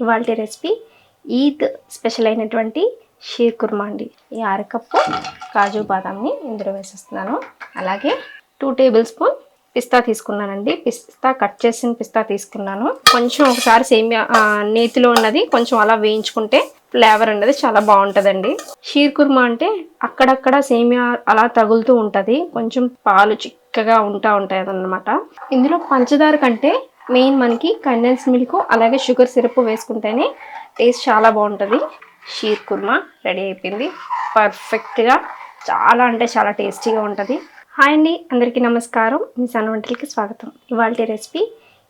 ఇవాళ recipe Eid special అయినటువంటి షీర్ కుర్మా అండి. ఈ అరకప్పు కాజు బాదాంని ఇందులో వేసేస్తున్నాను. అలాగే టూ టేబుల్ స్పూన్ పిస్తా తీసుకున్నానండి. పిస్తా కట్ చేసిన పిస్తా తీసుకున్నాను. కొంచెం ఒకసారి సేమియా నేతిలో ఉన్నది కొంచెం అలా వేయించుకుంటే ఫ్లేవర్ అనేది చాలా బాగుంటుందండి. షీర్ కుర్మా అంటే అక్కడక్కడ సేమియా అలా తగులుతూ ఉంటుంది. కొంచెం పాలు చిక్కగా ఉంటా ఉంటాయి అన్నమాట ఇందులో పంచదార కంటే మెయిన్ మనకి కండెన్స్ మిల్క్ అలాగే షుగర్ సిరప్ వేసుకుంటేనే టేస్ట్ చాలా బాగుంటుంది. షీర్ కుర్మా రెడీ అయిపోయింది. పర్ఫెక్ట్గా చాలా అంటే చాలా టేస్టీగా ఉంటుంది. హాయ్ అండి అందరికీ నమస్కారం. మీ సన్ వంటలకి స్వాగతం. ఇవాళ రెసిపీ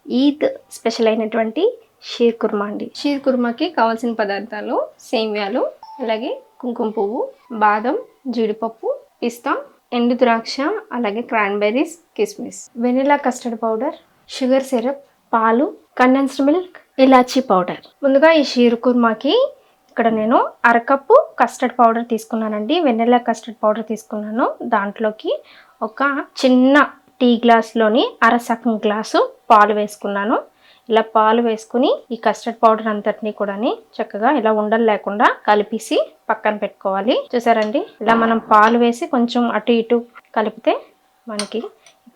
ఈద్ స్పెషల్ అయినటువంటి షీర్ కుర్మా అండి. షీర్ కుర్మాకి కావాల్సిన పదార్థాలు సేమియాలు అలాగే కుంకుమ పువ్వు బాదం జీడిపప్పు పిస్తా ఎండు ద్రాక్ష అలాగే క్రాన్బెర్రీస్ కిస్మిస్. Vanilla custard powder sugar syrup పాలు కండెన్స్డ్ మిల్క్ ఇలాచీ పౌడర్. ముందుగా ఈ షీర్ కుర్మాకి ఇక్కడ నేను అరకప్పు కస్టర్డ్ పౌడర్ తీసుకున్నానండి. వెన్నెలా కస్టర్డ్ పౌడర్ తీసుకున్నాను. దాంట్లోకి ఒక చిన్న టీ గ్లాస్లోని అర సగం గ్లాసు పాలు వేసుకున్నాను. ఇలా పాలు వేసుకుని ఈ కస్టర్డ్ పౌడర్ అంతటిని కూడా చక్కగా ఇలా ఉండలు లేకుండా కలిపేసి పక్కన పెట్టుకోవాలి. చూసారండి? ఇలా మనం పాలు వేసి కొంచెం అటు ఇటు కలిపితే మనకి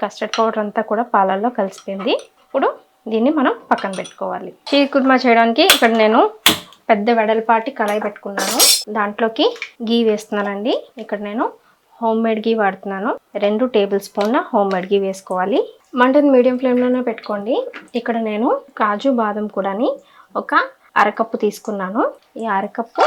కస్టర్డ్ పౌడర్ అంతా కూడా పాలల్లో కలిసిపోయింది. ఇప్పుడు దీన్ని మనం పక్కన పెట్టుకోవాలి. చీర్ కుర్మా చేయడానికి ఇక్కడ నేను పెద్ద వెడల్పాటి కళాయి పెట్టుకున్నాను. దాంట్లోకి గీ వేస్తున్నానండి. ఇక్కడ నేను హోమ్ మేడ్ గీ వాడుతున్నాను. రెండు టేబుల్ స్పూన్ల హోమ్ మేడ్ గీ వేసుకోవాలి. మంటను మీడియం ఫ్లేమ్లోనే పెట్టుకోండి. ఇక్కడ నేను కాజు బాదం కూడాని ఒక అరకప్పు తీసుకున్నాను. ఈ అరకప్పు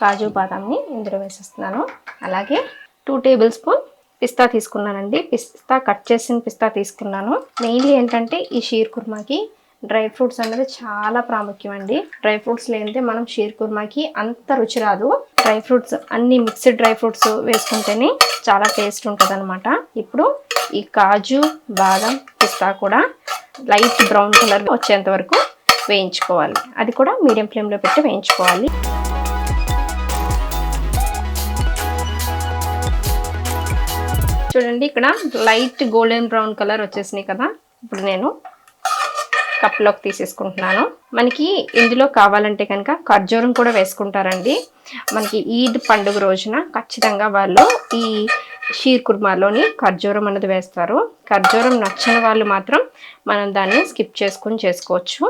కాజు బాదాంని ఇందులో వేసేస్తున్నాను. అలాగే టూ టేబుల్ స్పూన్ పిస్తా తీసుకున్నానండి. పిస్తా కట్ చేసిన పిస్తా తీసుకున్నాను. మెయిన్లీ ఏంటంటే ఈ షీర్ కుర్మాకి డ్రై ఫ్రూట్స్ అనేది చాలా ప్రాముఖ్యం అండి డ్రై ఫ్రూట్స్ లేనిదే మనం షీర్ కుర్మాకి అంత రుచి రాదు. డ్రై ఫ్రూట్స్ అన్ని మిక్స్డ్ డ్రై ఫ్రూట్స్ వేసుకుంటేనే చాలా టేస్ట్ ఉంటుంది ఇప్పుడు ఈ కాజు బాదం పిస్తా కూడా లైట్ బ్రౌన్ కలర్ వచ్చేంత వరకు వేయించుకోవాలి. అది కూడా మీడియం ఫ్లేమ్లో పెట్టి వేయించుకోవాలి. చూడండి ఇక్కడ లైట్ గోల్డెన్ బ్రౌన్ కలర్ వచ్చేసినాయి కదా. ఇప్పుడు నేను కప్లోకి తీసేసుకుంటున్నాను. మనకి ఇందులో కావాలంటే కనుక ఖర్జూరం కూడా వేసుకుంటారండి. మనకి ఈద్ పండుగ రోజున ఖచ్చితంగా వాళ్ళు ఈ షీర్ కుర్మాలోని ఖర్జూరం అనేది వేస్తారు. ఖర్జూరం నచ్చని వాళ్ళు మాత్రం మనం దాన్ని స్కిప్ చేసుకొని చేసుకోవచ్చు.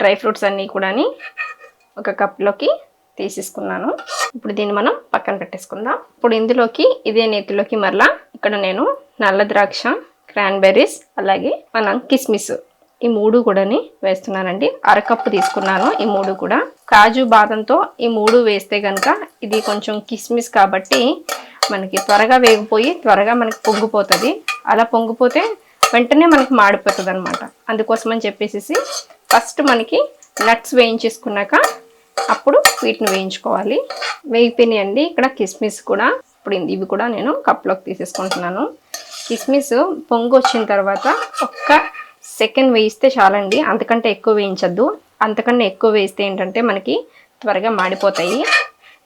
డ్రై ఫ్రూట్స్ అన్నీ కూడా ఒక కప్లోకి తీసేసుకున్నాను. ఇప్పుడు దీన్ని మనం పక్కన పెట్టేసుకుందాం. ఇప్పుడు ఇందులోకి ఇదే నేతిలోకి మరలా ఇక్కడ నేను నల్ల ద్రాక్ష క్రాన్బెర్రీస్ అలాగే మనం కిస్మిస్ ఈ మూడు కూడాని వేస్తున్నానండి. అరకప్పు తీసుకున్నాను ఈ మూడు కూడా. కాజు బాదంతో ఈ మూడు వేస్తే కనుక ఇది కొంచెం కిస్మిస్ కాబట్టి మనకి త్వరగా వేగిపోయి త్వరగా మనకి పొంగిపోతుంది. అలా పొంగిపోతే వెంటనే మనకి మాడిపోతుంది అనమాట అందుకోసం అని చెప్పేసి ఫస్ట్ మనకి నట్స్ వేయించేసుకున్నాక అప్పుడు వీటిని వేయించుకోవాలి. వేగిపోయినాయండి. ఇక్కడ కిస్మిస్ కూడా ఇప్పుడు ఇవి కూడా నేను కప్లోకి తీసేసుకుంటున్నాను. కిస్మిస్ పొంగు వచ్చిన తర్వాత ఒక్క సెకండ్ వేయిస్తే చాలండి. అంతకంటే ఎక్కువ వేయించద్దు. అంతకన్నా ఎక్కువ వేస్తే ఏంటంటే మనకి త్వరగా మాడిపోతాయి.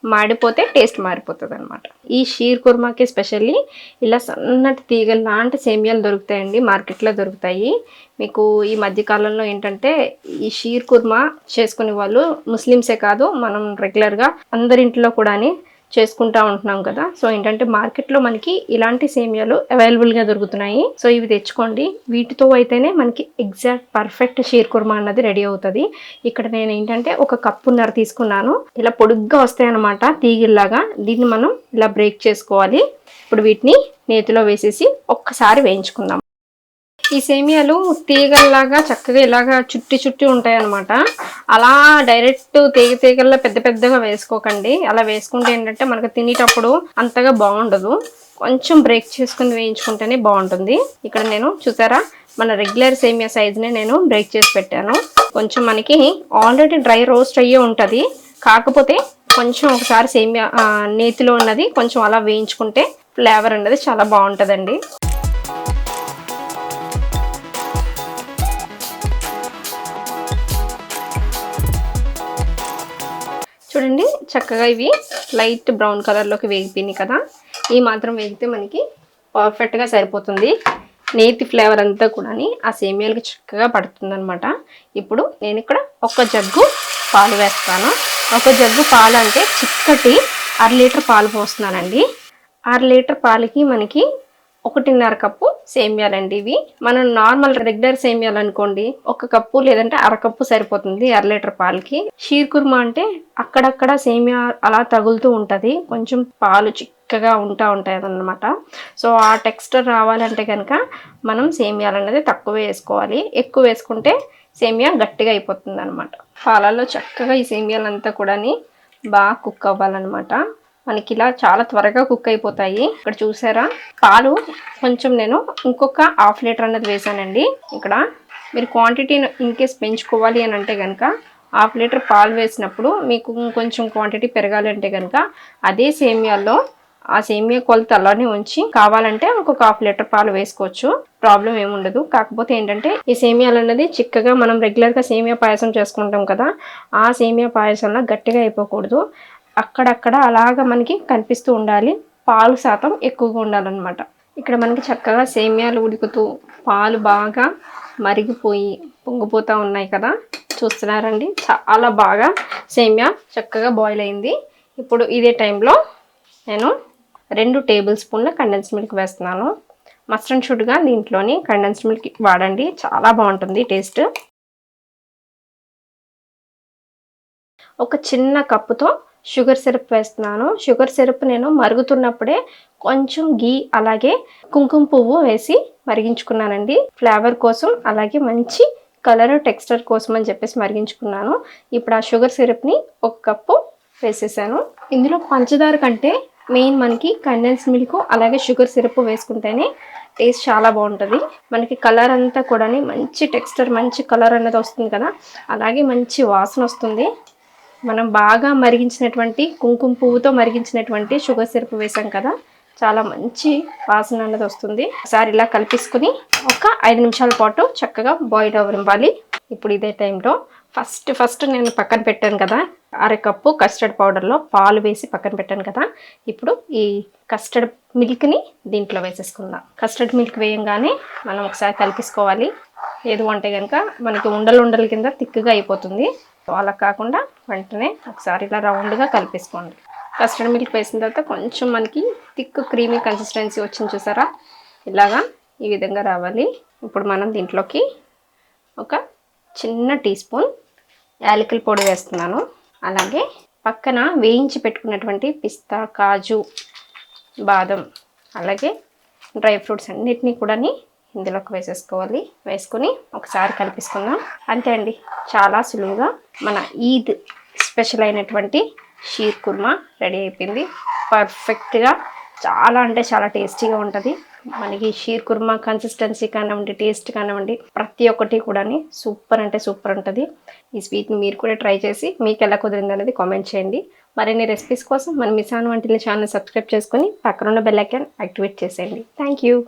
మాడిపోతే టేస్ట్ మారిపోతుంది అనమాట ఈ షీర్ కుర్మాకి స్పెషల్లీ ఇలా సన్నటి తీగలు లాంటి సేమియాలు దొరుకుతాయండి మార్కెట్లో దొరుకుతాయి. మీకు ఈ మధ్యకాలంలో ఏంటంటే ఈ షీర్ కుర్మా చేసుకునే వాళ్ళు ముస్లిమ్సే కాదు మనం రెగ్యులర్గా అందరింట్లో కూడాని చేసుకుంటా ఉంటున్నాం కదా. సో ఏంటంటే మార్కెట్లో మనకి ఇలాంటి సేమియాలు అవైలబుల్గా దొరుకుతున్నాయి. సో ఇవి తెచ్చుకోండి. వీటితో అయితేనే మనకి ఎగ్జాక్ట్ పర్ఫెక్ట్ షీర్ కుర్మా అన్నది రెడీ అవుతుంది. ఇక్కడ నేను ఏంటంటే ఒక కప్పున్నర తీసుకున్నాను. ఇలా పొడుగ్గా వస్తాయి అనమాట తీగిల్లాగా. దీన్ని మనం ఇలా బ్రేక్ చేసుకోవాలి. ఇప్పుడు వీటిని నేతిలో వేసేసి ఒక్కసారి వేయించుకుందాం. ఈ సేమియాలు తీగల్లాగా చక్కగా ఇలాగా చుట్టి చుట్టి ఉంటాయి అనమాట అలా డైరెక్ట్ తీగ తీగల్లో పెద్ద పెద్దగా వేసుకోకండి. అలా వేసుకుంటే ఏంటంటే మనకు తినేటప్పుడు అంతగా బాగుండదు. కొంచెం బ్రేక్ చేసుకుని వేయించుకుంటేనే బాగుంటుంది. ఇక్కడ నేను చూసారా? మన రెగ్యులర్ సేమియా సైజ్నే నేను బ్రేక్ చేసి పెట్టాను. కొంచెం మనకి ఆల్రెడీ డ్రై రోస్ట్ అయ్యే ఉంటుంది. కాకపోతే కొంచెం ఒకసారి సేమియా నేతిలో ఉన్నది కొంచెం అలా వేయించుకుంటే ఫ్లేవర్ అనేది చాలా బాగుంటుందండి. చూడండి చక్కగా ఇవి లైట్ బ్రౌన్ కలర్లోకి వేగిపోయినాయి కదా. ఈ మాత్రం వేగితే మనకి పర్ఫెక్ట్గా సరిపోతుంది. నేతి ఫ్లేవర్ అంతా కూడా ఆ సేమియాలకి చక్కగా పడుతుందనమాట ఇప్పుడు నేను ఇక్కడ ఒక జగ్గు పాలు వేస్తాను. ఒక జగ్గు పాలు అంటే చిక్కటి అర లీటర్ పాలు పోస్తున్నానండి. అర లీటర్ పాలకి మనకి ఒకటిన్నర కప్పు సేమియాలండి ఇవి. మనం నార్మల్ రెగ్యులర్ సేమియాలు అనుకోండి ఒక కప్పు లేదంటే అరకప్పు సరిపోతుంది అర లీటర్ పాలకి. షీర్ కుర్మా అంటే అక్కడక్కడ సేమియా అలా తగులుతూ ఉంటుంది. కొంచెం పాలు చిక్కగా ఉంటా ఉంటాయి అన్నమాట సో ఆ టెక్స్చర్ రావాలంటే కనుక మనం సేమియాలు అనేది తక్కువ వేసుకోవాలి. ఎక్కువ వేసుకుంటే సేమియా గట్టిగా అయిపోతుంది అనమాట పాలల్లో చక్కగా ఈ సేమియాలంతా కూడా బాగా కుక్ అవ్వాలన్నమాట. మనకి ఇలా చాలా త్వరగా కుక్ అయిపోతాయి. ఇక్కడ చూసారా? పాలు కొంచెం నేను ఇంకొక హాఫ్ లీటర్ అన్నది వేసానండి. ఇక్కడ మీరు క్వాంటిటీ ఇన్ కేస్ పెంచుకోవాలి అని అంటే కనుక హాఫ్ లీటర్ పాలు వేసినప్పుడు మీకు కొంచెం క్వాంటిటీ పెరగాలి అంటే కనుక అదే సేమియాల్లో ఆ సేమియా కొలత అలానే ఉంచి కావాలంటే ఇంకొక హాఫ్ లీటర్ పాలు వేసుకోవచ్చు. ప్రాబ్లం ఏముండదు కాకపోతే ఏంటంటే ఈ సేమియాలు అనేది చిక్కగా మనం రెగ్యులర్గా సేమియా పాయసం చేసుకుంటాం కదా ఆ సేమియా పాయసంలో గట్టిగా అయిపోకూడదు. అక్కడక్కడ అలాగ మనకి కనిపిస్తూ ఉండాలి. పాలు శాతం ఎక్కువగా ఉండాలన్నమాట. ఇక్కడ మనకి చక్కగా సేమియాలు ఉడుకుతూ పాలు బాగా మరిగిపోయి పొంగిపోతూ ఉన్నాయి కదా. చూస్తున్నారండి? చాలా బాగా సేమియా చక్కగా బాయిల్ అయింది. ఇప్పుడు ఇదే టైంలో నేను రెండు టేబుల్ స్పూన్ల కండెన్స్ మిల్క్ వేస్తున్నాను. మస్ట్ అండ్ షుడ్గా దీంట్లోని కండెన్స్ మిల్క్ వాడండి. చాలా బాగుంటుంది టేస్ట్. ఒక చిన్న కప్పుతో షుగర్ సిరప్ వేస్తున్నాను. షుగర్ సిరప్ నేను మరుగుతున్నప్పుడే కొంచెం గీ అలాగే కుంకుమ పువ్వు వేసి మరిగించుకున్నానండి. ఫ్లేవర్ కోసం అలాగే మంచి కలర్ టెక్స్చర్ కోసం అని చెప్పేసి మరిగించుకున్నాను. ఇప్పుడు ఆ షుగర్ సిరప్ని ఒక కప్పు వేసేసాను. ఇందులో పంచదార కంటే మెయిన్ మనకి కండెన్స్ మిల్క్ అలాగే షుగర్ సిరప్ వేసుకుంటేనే టేస్ట్ చాలా బాగుంటుంది. మనకి కలర్ అంతా కూడా మంచి టెక్స్చర్ మంచి కలర్ అనేది వస్తుంది కదా? అలాగే మంచి వాసన వస్తుంది. మనం బాగా మరిగించినటువంటి కుంకుమ పువ్వుతో మరిగించినటువంటి షుగర్ సిరప్ వేసాం కదా చాలా మంచి వాసన అన్నది వస్తుంది. ఒకసారి ఇలా కలిపేసుకుని ఒక ఐదు నిమిషాల పాటు చక్కగా బాయిల్ అవ్వాలి ఇప్పుడు ఇదే టైంలో ఫస్ట్ ఫస్ట్ నేను పక్కన పెట్టాను కదా అరకప్పు కస్టర్డ్ పౌడర్లో పాలు వేసి పక్కన పెట్టాను కదా ఇప్పుడు ఈ కస్టర్డ్ మిల్క్ని దీంట్లో వేసేసుకుందాం. కస్టర్డ్ మిల్క్ వేయంగానే మనం ఒకసారి కలిపేసుకోవాలి. ఏది అంటే కనుక మనకి ఉండలు ఉండల కింద తిక్కుగా అయిపోతుంది. అలా కాకుండా వెంటనే ఒకసారి ఇలా రౌండ్గా కలిపేసుకోండి. కస్టర్డ్ మిల్క్ వేసిన తర్వాత కొంచెం మనకి థిక్ క్రీమీ కన్సిస్టెన్సీ వచ్చింది చూసారా? ఇలాగా ఈ విధంగా రావాలి. ఇప్పుడు మనం దీంట్లోకి ఒక చిన్న టీ స్పూన్ యాలకుల పొడి వేస్తున్నాను. అలాగే పక్కన వేయించి పెట్టుకున్నటువంటి పిస్తా కాజు బాదం అలాగే డ్రై ఫ్రూట్స్ అన్నిటినీ కూడా ఇందులోకి వేసేసుకోవాలి. వేసుకుని ఒకసారి కలిపేసుకుందాం. అంతే అండి. చాలా సులువుగా మన ఈద్ స్పెషల్ అయినటువంటి షీర్ కుర్మా రెడీ అయిపోయింది. పర్ఫెక్ట్గా చాలా అంటే చాలా టేస్టీగా ఉంటుంది. మనకి షీర్ కుర్మా కన్సిస్టెన్సీ కానివ్వండి టేస్ట్ కానివ్వండి ప్రతి ఒక్కటి కూడా సూపర్ అంటే సూపర్ ఉంటుంది. ఈ స్వీట్ని మీరు కూడా ట్రై చేసి మీకు ఎలా కుదిరింది అనేది కామెంట్ చేయండి. మరిన్ని రెసిపీస్ కోసం మన మిసాన్ వంటిల ఛానల్ సబ్స్క్రైబ్ చేసుకొని పక్కనున్న బెల్ ఐకాన్ యాక్టివేట్ చేసేయండి. Thank you